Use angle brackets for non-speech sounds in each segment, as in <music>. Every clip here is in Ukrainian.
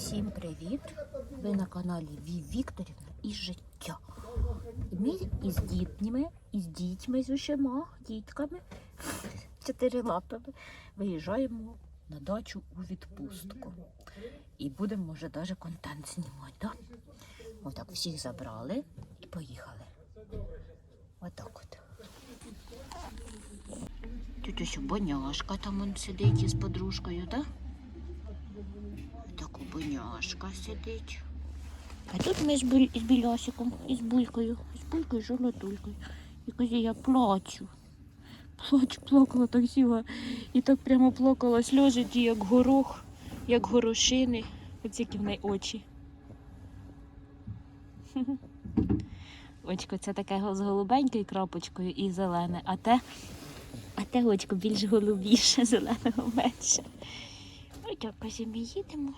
Всім привіт! Ви на каналі Ві Вікторівна і життя. Ми із дітьми, із дітьми з усіма дітками, <laughs> чотирилапими, виїжджаємо на дачу у відпустку. І будемо, може, навіть контент знімати. Да? Отак всіх забрали і поїхали. Отак от. Тут ось боняшка там он сидить із подружкою, так? Да? Так сидить. А тут ми з, буль... з білясиком, і з булькою, з булькою, жолотулькою. І каже, я плачу. Плачу, плакала так сіла. І так прямо плакала сльози ті, як горох, як горошини. Оці які в неї очі. Очко це таке з голубенькою крапочкою і зелене, а те, а те очко більш голубіше, <laughs> зеленого менше. Ось так, ми їдемо.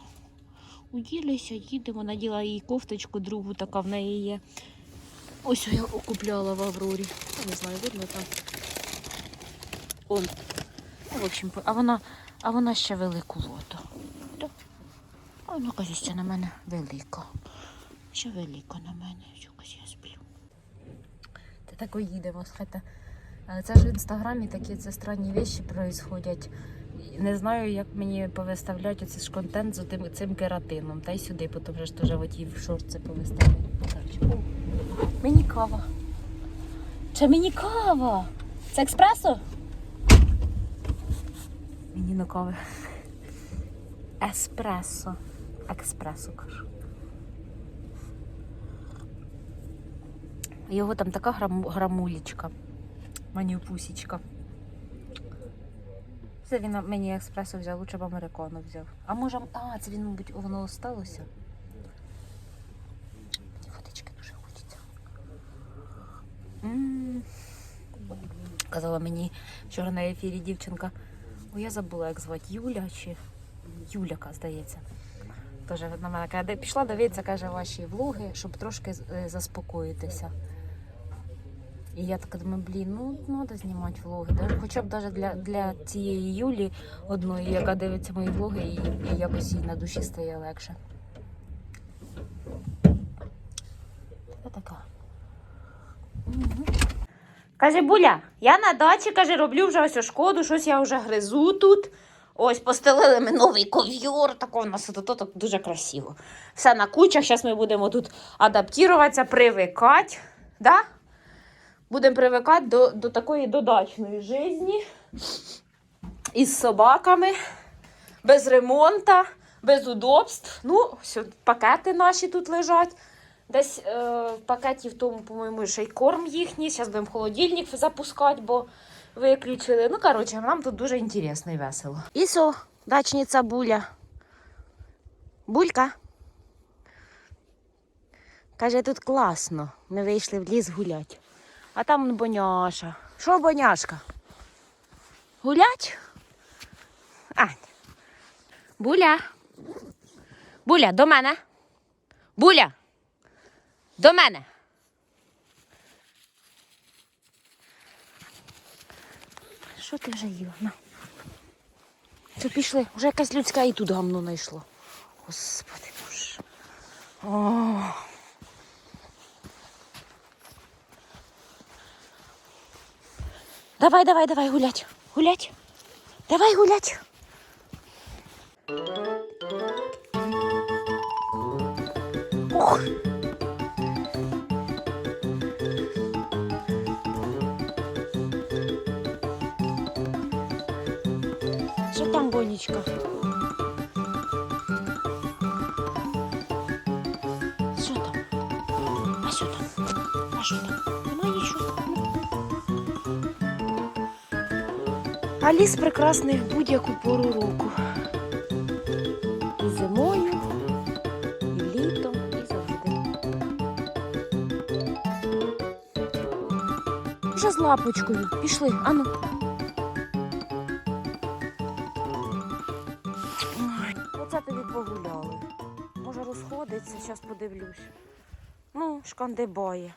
Уділися, їдемо, наділа їй кофточку, другу така в неї є. Ось я купляла в Аврорі. Я Не знаю, видно там. Он. Ну, в общем, а вона, а вона ще велику лоту. А вона, каже, на мене велика. Ще велика на мене. Що каже, я сплю. Та тако їдемо. Але це ж в інстаграмі такі це странні речі происходять. Не знаю, як мені повиставляти оцей ж контент з тим, цим кератином. Та й сюди, потім вже ж теж в шорти повиставляю. Коротше, о, Мені кава. Чи мені кава? Це експресо? Мені на кави. Еспресо. Експресо кажу. Його там така грам... грамулечка. Манюпусічка. Це він мені експресо взяв, лучше б американо взяв. А може, а, це він, мабуть, воно осталося. Водички дуже хочеться. М. Казала мені вчора на ефірі дівчинка. О, я забула, як звати Юля чи Юляка, здається. Тоже на мене каже, пішла дивитися, каже, ваші влоги, щоб трошки е, заспокоїтися. І я така думаю, блін, ну треба знімати влоги. Да? Хоча б навіть для, для цієї Юлі одної, яка дивиться мої влоги, і, і якось їй на душі стає легше. Така. Каже, Буля, я на дачі, каже, роблю вже ось шкоду, щось я вже гризу тут. Ось постелили ми новий ков'йор, тако в нас тут так дуже красиво. Все на кучах, зараз ми будемо тут адаптуватися, привикати. Да? Будемо привикати до, до такої додачної житті із собаками, без ремонту, без удобств. Ну, все, пакети наші тут лежать. Десь е, в пакеті тому, по-моєму, ще й корм їхній. Зараз будемо холодильник запускати, бо виключили. Ну, коротше, нам тут дуже інтересно і весело. Ісо, дачниця Буля. Булька. Каже, тут класно. Ми вийшли в ліс гулять. А там он боняша. Що боняшка? Гулять? А. Буля. Буля, до мене. Буля. До мене. Що ти вже їла? На. Це пішли. Вже якась людська і тут гамно знайшло. Господи боже. О. Давай, давай, давай гулять. Гулять. Давай гулять. Ух. Що там, Бонечка? Ліс прекрасний в будь-яку пору року. І зимою, і літом, і завжди. Вже з лапочкою. Пішли, ану. Оце тобі погуляли. Може розходиться, зараз подивлюсь. Ну, шкандибає.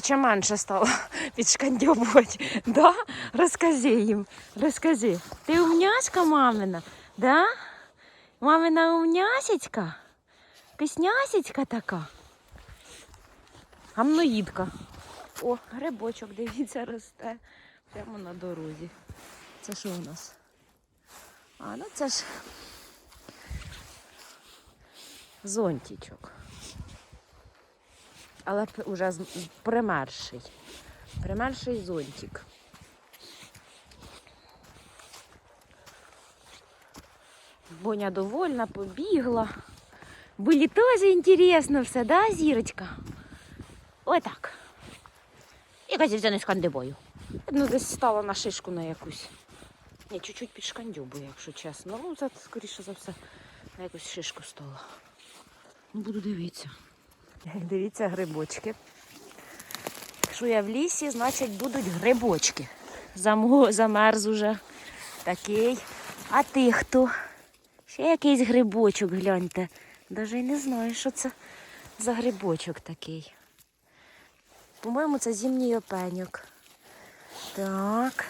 Чи менше стало <laughs> підшкандьобувати? Да? Розкажи їм. Розкажи. Ти умняшка мамина? Да? Мамина умнясечка? Киснясечка така. Гамноїдка. О, грибочок, дивіться, росте. Прямо на дорозі. Це що у нас? А, ну це ж зонтичок. Але уже примерший. Примерший зонтик. Боня довольна, побігла. Булі теж інтересно все, да, зірочка? Отак. Якась взяне з кандибою. Ну, десь стала на шишку на якусь. Ні, чуть-чуть під якщо чесно. Ну, це скоріше за все на якусь шишку стала. Ну, буду дивитися. Дивіться грибочки. Якщо я в лісі, значить будуть грибочки. Замерз уже такий. А ти хто? Ще якийсь грибочок, гляньте. Даже й не знаю, що це за грибочок такий. По-моєму, це зимній опеньок. Так.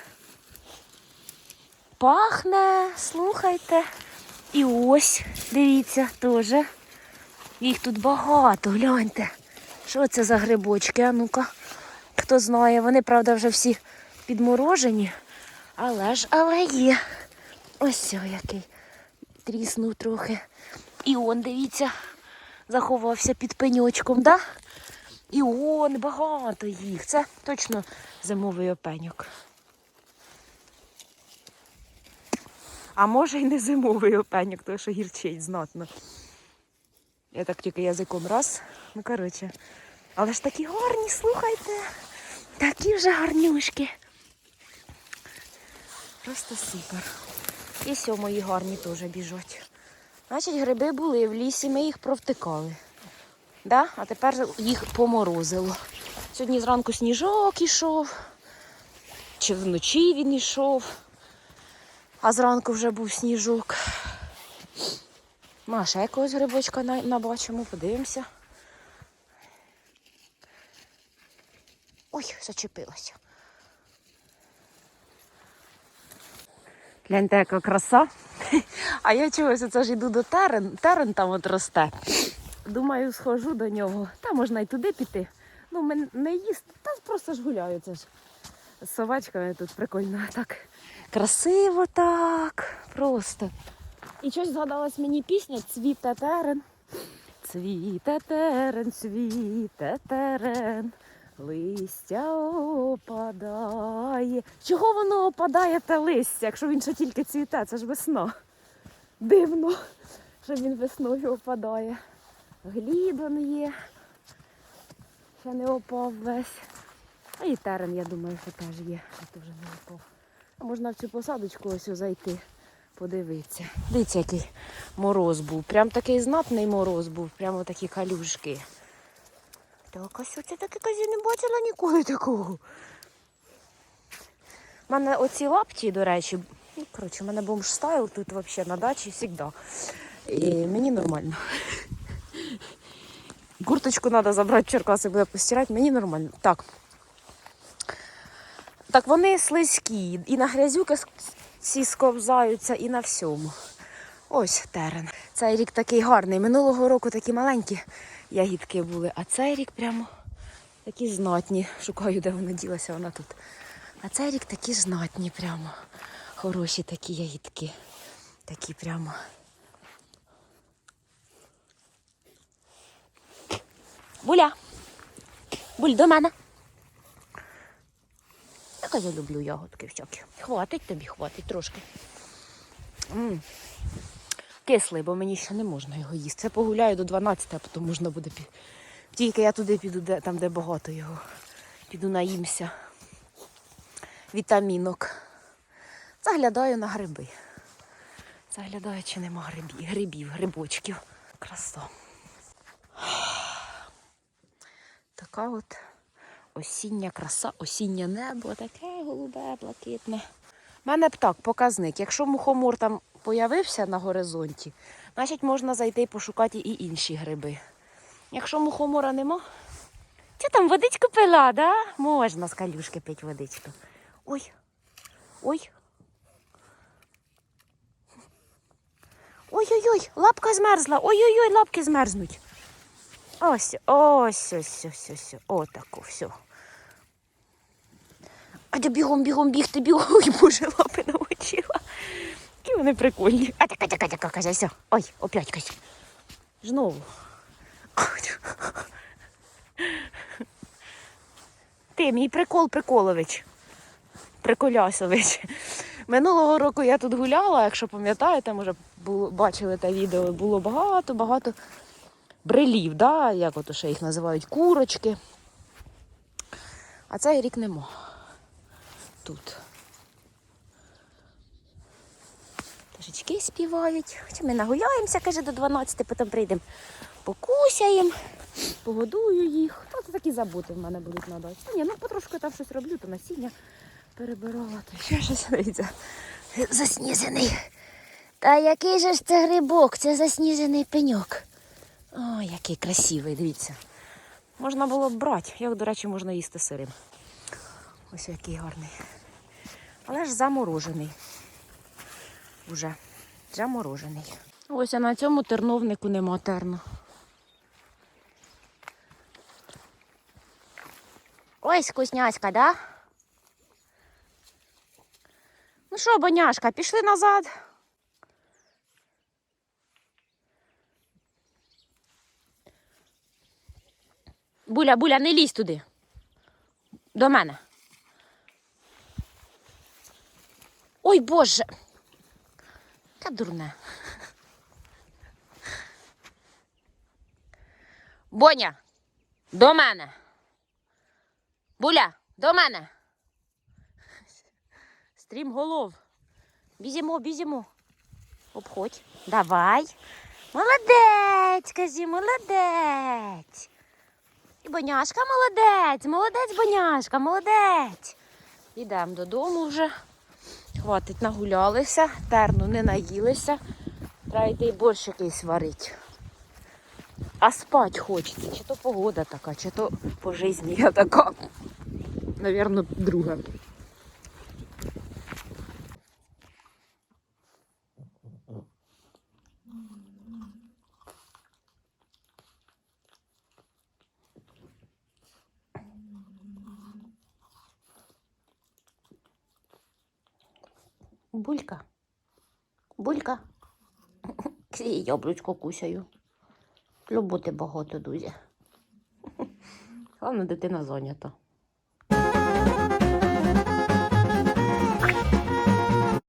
Пахне, слухайте. І ось, дивіться, теж. Їх тут багато, гляньте. Що це за грибочки? А ну-ка, хто знає, вони, правда, вже всі підморожені. Але ж, але є. Ось о, який. Тріснув трохи. І он, дивіться, заховався під пеньочком, да? І он багато їх. Це точно зимовий опеньок. А може й не зимовий опеньок, тому що гірчить знатно. Я так тільки язиком раз. Ну, коротше. Але ж такі гарні, слухайте. Такі вже гарнюшки. Просто супер. І сьо мої гарні теж біжать. Значить, гриби були в лісі, ми їх провтикали. Да? А тепер їх поморозило. Сьогодні зранку сніжок ішов, чи вночі він ішов, а зранку вже був сніжок. Маша, якогось грибочка набачимо, подивимося. Ой, зачепилася. Гляньте, яка краса. <laughs> А я чогось оце ж йду до терен. Терен там от росте. Думаю, схожу до нього. Та можна й туди піти. Ну, мен- не їсти, та просто ж гуляю. Це ж з собачками тут прикольно. <laughs> Так красиво так. Просто. І щось згадалась мені пісня Цвіте терен. Цвіте терен, цвіте терен, листя опадає. Чого воно опадає те листя, якщо він ще тільки цвіте? Це ж весна. Дивно, що він весною опадає. Глідон є. Ще не опав весь. А і терен, я думаю, що теж є, то вже не опав. А можна в цю посадочку ось зайти, подивитися. Дивіться, який мороз був. Прям такий знатний мороз був, прямо такі калюшки. Так, ось це таке казі не бачила ніколи такого. У мене оці лапті, до речі, ну, коротше, у мене бомж стайл тут взагалі на дачі завжди. І мені нормально. Курточку треба забрати Черкаси, буде постирати, мені нормально. Так. Так вони слизькі. І на грязюки ці сковзаються, і на всьому. Ось терен. Цей рік такий гарний. Минулого року такі маленькі ягідки були, а цей рік прямо такі знатні. Шукаю, де вона ділася, вона тут. А цей рік такі знатні прямо. Хороші такі ягідки. Такі прямо. Буля. Буль до мене. Яка я люблю ягодки всякі. Хватить тобі, хватить трошки. м Кислий, бо мені ще не можна його їсти. Це погуляю до 12, а потім можна буде пі... Тільки я туди піду, де, там, де багато його. Піду наїмся. Вітамінок. Заглядаю на гриби. Заглядаю, чи нема грибів, грибів, грибочків. Краса. Така от осіння краса, осіннє небо, таке голубе, блакитне. У мене птак, показник. Якщо мухомор там появився на горизонті, значить можна зайти і пошукати і інші гриби. Якщо мухомора нема, Ти там водичку пила, да? Можна з калюшки пити водичку. Ой. Ой. Ой-ой-ой, лапка змерзла. Ой-ой-ой, лапки змерзнуть. Ось, ось, ось, ось, ось. Отако, все. Де бігом, бігом бігти, бігом. <laughs> Боже, лапи намочила. Які вони прикольні. А така, така, така, каже, все. Ой, опять кась. Знову. Ти, мій прикол Приколович. Приколясович. Минулого року я тут гуляла, якщо пам'ятаєте, може було, бачили те відео, було багато-багато брелів, да? як от ще їх називають курочки. А цей рік нема. Тут. Пташечки співають. Хоча ми нагуляємося, каже, до 12, потім прийдемо, покусяємо, погодую їх. Та це такі заботи в мене будуть на дачі. Ні, ну потрошки там щось роблю, то насіння перебирала, ще щось дивіться. Засніжений. Та який же ж це грибок? Це засніжений пеньок. Ой, який красивий, дивіться. Можна було б брати. Як, до речі, можна їсти сирим. Ось який гарний. Але ж заморожений. Уже. Заморожений. Ось а на цьому терновнику нема терну. Ой, вкусняська, да? Ну що, боняшка, пішли назад. Буля, буля, не лізь туди. До мене. Ой, Боже. Та дурне. Боня, до мене. Буля, до мене. Стрім голов. Бізімо, бізімо. Обходь. Давай. Молодець, кажи, молодець. І боняшка молодець, молодець, боняшка, молодець. Ідемо додому вже. Хватить, нагулялися, терну не наїлися. Треба йти й борщ якийсь варить. А спать хочеться. Чи то погода така, чи то по житті я така. Навірно, друга. Булька. Булька. <laughs> Яблучко кусаю. Люботи багато дуже. <laughs> Головне, дитина зайнята.